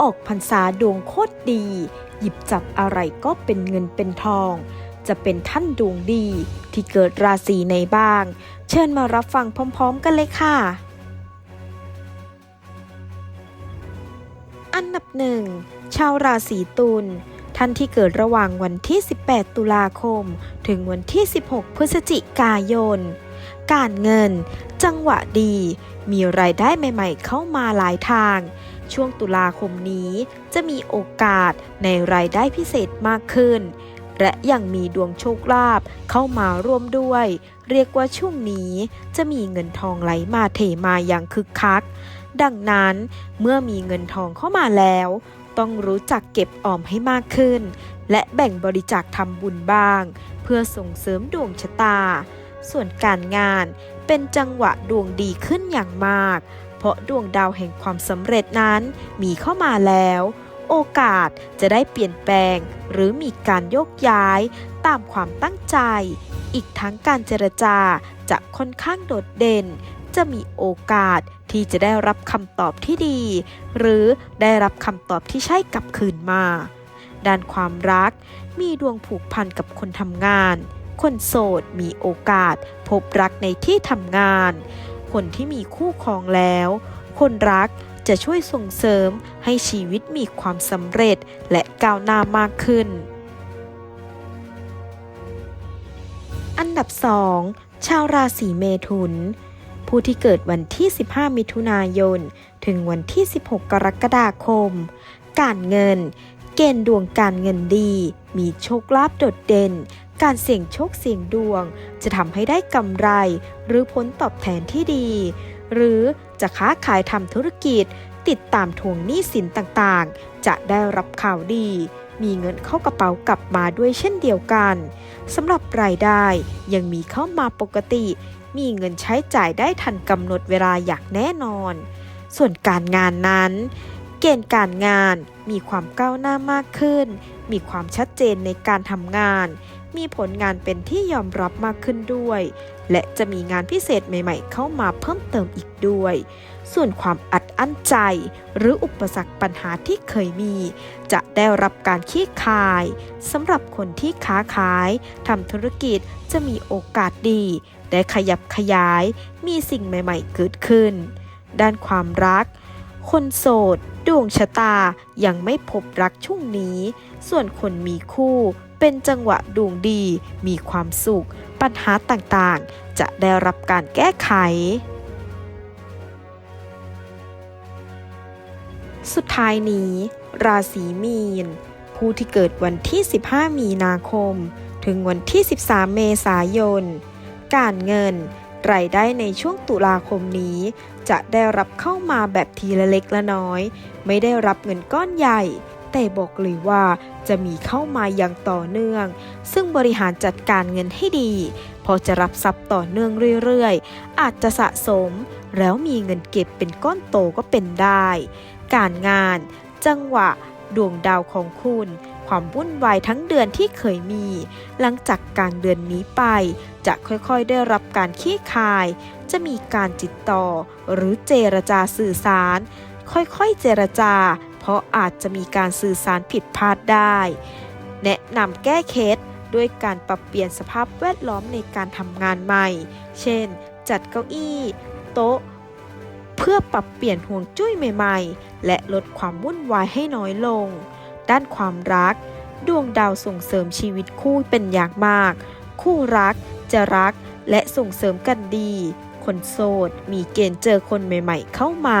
ออกพรรษาดวงโคตรดี หยิบจับอะไรก็เป็นเงินเป็นทอง จะเป็นท่านดวงดีที่เกิดราศีในบ้าง เชิญมารับฟังพร้อม ๆ กันเลยค่ะ อันดับหนึ่งชาวราศีตุลท่านที่เกิดระหว่างวันที่ 18 ตุลาคม ถึงวันที่ 16 พฤศจิกายน การเงิน จังหวะดี มีรายได้ใหม่ ๆ เข้ามาหลายทาง ช่วงตุลาคมนี้จะมีโอกาสในรายได้พิเศษมากขึ้น และยังมีดวงโชคลาภเข้ามาร่วมด้วย เรียกว่าช่วงนี้จะมีเงินทองไหลมาเทมาอย่างคึกคัก ดังนั้นเมื่อมีเงินทองเข้ามาแล้ว ต้องรู้จักเก็บออมให้มากขึ้น และแบ่งบริจาคทำบุญบ้าง เพื่อส่งเสริมดวงชะตา ส่วนการงานเป็นจังหวะดวงดีขึ้นอย่างมาก เพราะดวงดาวแห่งความสำเร็จนั้นมีเข้ามาแล้ว โอกาสจะได้เปลี่ยนแปลง หรือมีการโยกย้ายตามความตั้งใจ อีกทั้งการเจรจาจะค่อนข้างโดดเด่น จะมีโอกาสที่จะได้รับคำตอบที่ดี หรือได้รับคำตอบที่ใช่กลับคืนมา ด้านความรัก มีดวงผูกพันกับคนทำงาน คนโสดมีโอกาสพบรักในที่ทำงาน คนที่มีคู่ครองแล้ว คนรักจะช่วยส่งเสริมให้ชีวิตมีความสำเร็จและก้าวหน้ามากขึ้น อันดับ 2 ชาวราศีเมถุน ผู้ที่เกิดวันที่ 15 มิถุนายน ถึงวันที่ 16 กรกฎาคม การเงิน เกณฑ์ดวงการเงินดี มีโชคลาภโดดเด่น การเสี่ยงโชคเสี่ยงดวง จะทำให้ได้กำไร หรือผลตอบแทนที่ดี หรือจะค้าขายทำธุรกิจ ติดตามทวงหนี้สินต่างๆ จะได้รับข่าวดี มีเงินเข้ากระเป๋ากลับมาด้วยเช่นเดียวกันสำหรับรายได้ยังมีเข้ามาปกติ มีเงินใช้จ่ายได้ทันกำหนดเวลาอย่างแน่นอน ส่วนการงานนั้น เกณฑ์การงานมีความก้าวหน้ามากขึ้น มีความชัดเจนในการทำงาน มีผลงานเป็นที่ยอมรับมากขึ้นด้วย และจะมีงานพิเศษใหม่ๆ เข้ามาเพิ่มเติมอีกด้วย ส่วนความอัดอั้นใจ หรืออุปสรรคปัญหาที่เคยมี จะได้รับการขี้คายสำหรับคนที่ค้าขายทำธุรกิจจะมีโอกาสดี ได้ขยับขยาย มีสิ่งใหม่ๆ เกิดขึ้น ด้านความรัก คนโสดดวงชะตายังไม่พบรักช่วงนี้ ส่วนคนมีคู่ เป็นจังหวะดวงดี มีความสุข ปัญหาต่างๆ จะได้รับการแก้ไข สุดท้ายนี้ ราศีมีน ผู้ที่เกิดวันที่ 15 มีนาคม ถึงวันที่ 13 เมษายน การเงินรายได้ในช่วงตุลาคมนี้ จะได้รับเข้ามาแบบทีละเล็กละน้อย ไม่ได้รับเงินก้อนใหญ่ แต่บอกเลยว่าจะมีเข้ามาอย่างต่อเนื่อง ซึ่งบริหารจัดการเงินให้ดี พอจะรับทรัพย์ต่อเนื่องเรื่อยๆ อาจจะสะสม แล้วมีเงินเก็บเป็นก้อนโตก็เป็นได้ การงาน จังหวะ ดวงดาวของคุณ ความวุ่นวายทั้งเดือนที่เคยมี หลังจากกลางเดือนนี้ไป จะค่อยๆได้รับการขี้คาย จะมีการติดต่อ หรือเจรจาสื่อสาร ค่อยๆเจรจา ราะอาจจะมีการสื่อสารผิดพลาดได้ แนะนำแก้เคล็ดด้วยการปรับเปลี่ยนสภาพแวดล้อมในการทำงานใหม่ เช่น จัดเก้าอี้ โต๊ะ เพื่อปรับเปลี่ยนห่วงจุ้ยใหม่ๆ และลดความวุ่นวายให้น้อยลง ด้านความรัก ดวงดาวส่งเสริมชีวิตคู่เป็นอย่างมาก คู่รักจะรักและส่งเสริมกันดี คนโสดมีเกณฑ์เจอคนใหม่ ๆ เข้ามา